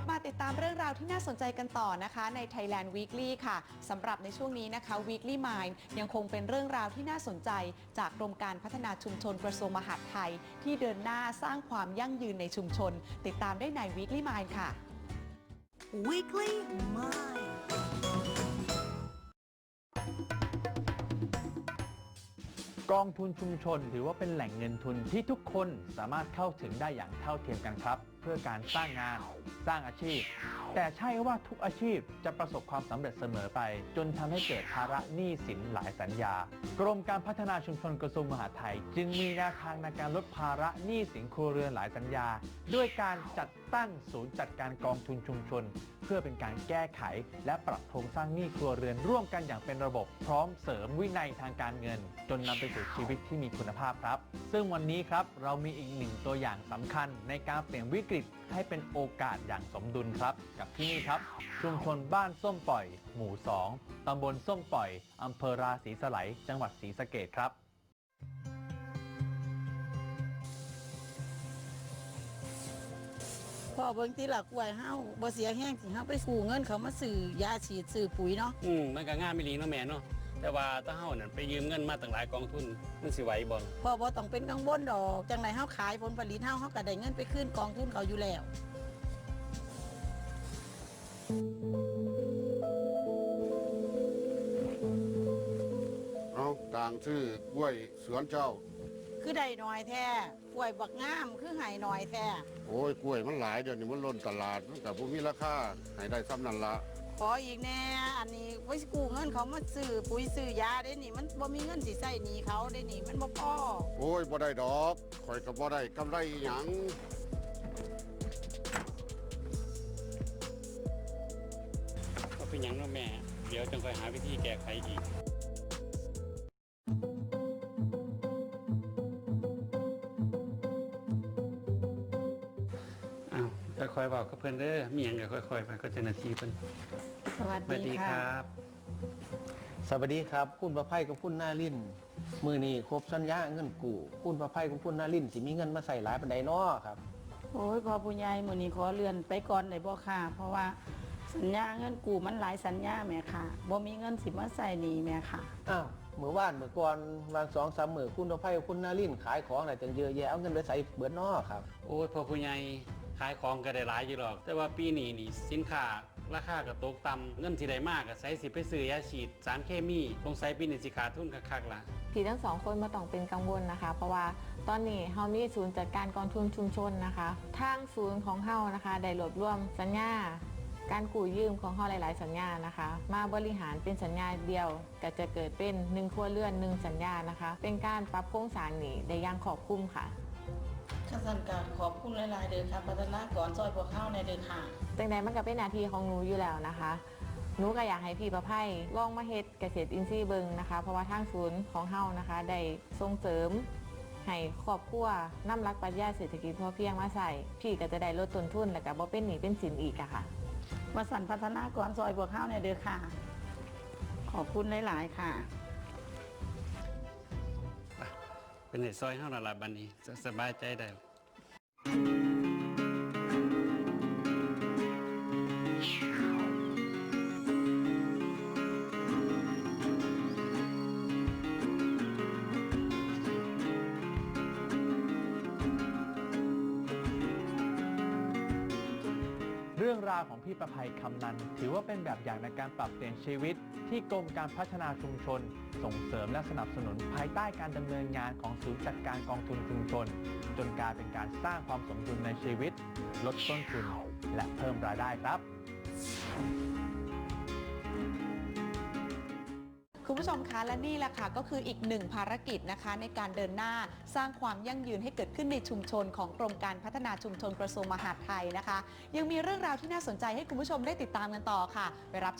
ลับมาติดตามเรื่องราวที่น่าสนใจกันต่อนะคะใน Thailand Weekly ค่ะสำหรับในช่วงนี้นะคะ Weekly Mind ยังคงเป็นเรื่องราวที่น่าสนใจ จากกรมการพัฒนาชุมชนกระทรวงมหาดไทย ที่เดินหน้าสร้างความยั่งยืนในชุมชน ติดตามได้ใน Weekly Mind ค่ะ Weekly Mind. กองทุนชุมชนถือว่าเป็นแหล่งเงินทุนที่ทุกคนสามารถเข้าถึงได้อย่างเท่าเทียมกันครับเพื่อการสร้างงาน สร้างอาชีพ แต่ใช่ว่าทุกอาชีพจะประสบความสำเร็จเสมอไป จนทำให้เกิดภาระหนี้สินหลายสัญญา กรมการพัฒนาชุมชนกระทรวงมหาดไทย จึงมีแนวทางในการลดภาระหนี้สินครัวเรือนหลายสัญญา ด้วยการจัดตั้งศูนย์จัดการกองทุนชุมชน เพื่อเป็นการแก้ไข และปรับโครงสร้างหนี้ครัวเรือนร่วมกันอย่างเป็นระบบ พร้อมเสริมวินัยทางการเงิน จนนำไปสู่ชีวิตที่มีคุณภาพครับ ซึ่งวันนี้ครับเรามีอีกหนึ่งตัวอย่างสำคัญในการเปลี่ยนวิกฤตให้เป็นโอกาสอย่างสมดุลครับ กับที่นี่ครับ ชุมชนบ้านส้มปล่อย หมู่ 2 ตำบลส้มปล่อยอำเภอราศีสไลยจังหวัดศรีสะเกดครับ พอเบิ่งที่หลักไว้เฮาบ่เสียแห้งสิเฮาไปกู้เงินเขามาซื้อยาฉีดซื้อปุ๋ยเนาะ อืมมันก็ง่ายไม่ลีเนาะแม่เนาะ แต่ว่าถ้าเฮานั่นไปยืมเงินมาตั้งหลายกองทุนมันสิไหวบ่ล่ะพอบ่ต้องเป็นกังวลดอก จังไดเฮาขายผลผลิตเฮาเฮาก็ได้เงินไปคืนกองทุนเขาอยู่แล้ว เอาต่างชื่อกล้วยสวนเจ้า คือได้น้อยแท้ป่วยบักงามคือให้น้อยแท้ โอ้ยกล้วยมันหลายเดี๋ยวนี้มันล้นตลาดมันกับพวกมีราคาให้ได้ซ้ำนั่นละ ขออีกแน่ อันนี้ไว้กู้เงินเขามาซื้อปุ๋ยซื้อยาได้นี่มันบ่มีเงินสิใช้หนี้เขาได้นี่มันบ่พอโอ้ยบ่ได้ดอกข่อยก็บ่ได้กำไรอหยังก็เป็นหยังเนาะแม่ เดี๋ยวจังค่อยหาวิธีแก้ไขอีก ค่อยๆเว้ากับเพิ่นเด้อมีหยังก็ค่อยๆไปก็เจ้าหน้าที่เพิ่นสวัสสวัสดีดีคค่ะรับ สวัสดีครับ คุณประไพกับคุณนาลินมือนี้ครบสัญญาเงินกู้คุณประไพกับคุณนาลินสิมีเงินมาใส่หลายปันไดน้อครับ โอ้ยพอผู้ใหญ่มื้อนี้ขอเลื่อนไปก่อนได้บ่ค่ะ เพราะว่าสัญญาเงินกู้มันหลายสัญญาแม่ค่ะบ่มีเงินสิมาใส่หนี้แม่ค่ะอ้าวเมื่อวานเมื่อก่อนวันสองสามมือคุณประไพกับคุณนาลินขายของอะไรจังเยอะแยะเอาเงินไปใส่เบิดน้อครับ โอ้ยพอผู้ใหญ่ ขายของก็ได้หลายอยู่หรอก แต่ว่าปีนี้นี่สินค้าราคาก็ตกต่ำเงินที่ได้มากก็ใช้สิไปซื้อยาฉีดสารเคมีสงสัยปีนี้สิขาดทุนคักๆละพี่ทั้งสองคนมาต้องเป็นกังวลนะคะ เพราะว่าตอนนี้เฮามีศูนย์จัดการกองทุนชุมชนนะคะทางศูนย์ของเฮานะคะได้รวบรวมสัญญาการกู้ยืมของเฮาหลาย ๆ สัญญานะคะ มาบริหารเป็นสัญญาเดียวก็จะเกิดเป็นหนึ่งครัวเรือนหนึ่งสัญญานะคะ เป็นการปรับโครงสร้างหนี้ได้อย่างขอบคุ้มค่ะ ข้าสันกาขอบคุณหลายๆเดินค่ะพัฒนากรซอยพวกเข้าในเดินค่ะจังใดมันก็เป็นหน้าที่ของหนูอยู่แล้วนะคะหนูก็อยากให้พี่ประไพลองมาเฮ็ดเกษตรอินทรีย์เบิงนะคะ เพราะว่าทางศูนย์ของเฮานะคะได้ส่งเสริมให้ครอบครัวนำรักปรัชญาเศรษฐกิจพอเพียงมาใส่พี่ก็จะได้ลดต้นทุนแล้วก็บ่เป็นหนี้เป็นสินอีกอะค่ะวสันพัฒนากรซอยพวกเข้าในเดินค่ะ ขอบคุณหลาย ๆ ค่ะ เป็นเหตุซอยเฮานั่ล่ะบัดนี้สบายใจได้ เรื่องราวของพี่ประภัยคำนันถือว่าเป็นแบบอย่างในการปรับเปลี่ยนชีวิต ที่กรมการพัฒนาชุมชน ส่งเสริมและสนับสนุนภายใต้การดำเนินงานของศูนย์จัดการกองทุนชุมชน จนกลายเป็นการสร้างความสมดุลในชีวิต ลดต้นทุนและเพิ่มรายได้ครับ คุณผู้ชมคะและนี่แหละค่ะก็คืออีกหนึ่งภารกิจนะคะในการเดินหน้าสร้างความยั่งยืนให้เกิดขึ้นในชุมชนของกรมการพัฒนาชุมชนกระทรวงมหาดไทยนะคะ ยังมีเรื่องราวที่น่าสนใจให้คุณผู้ชมได้ติดตามกันต่อค่ะไปรับ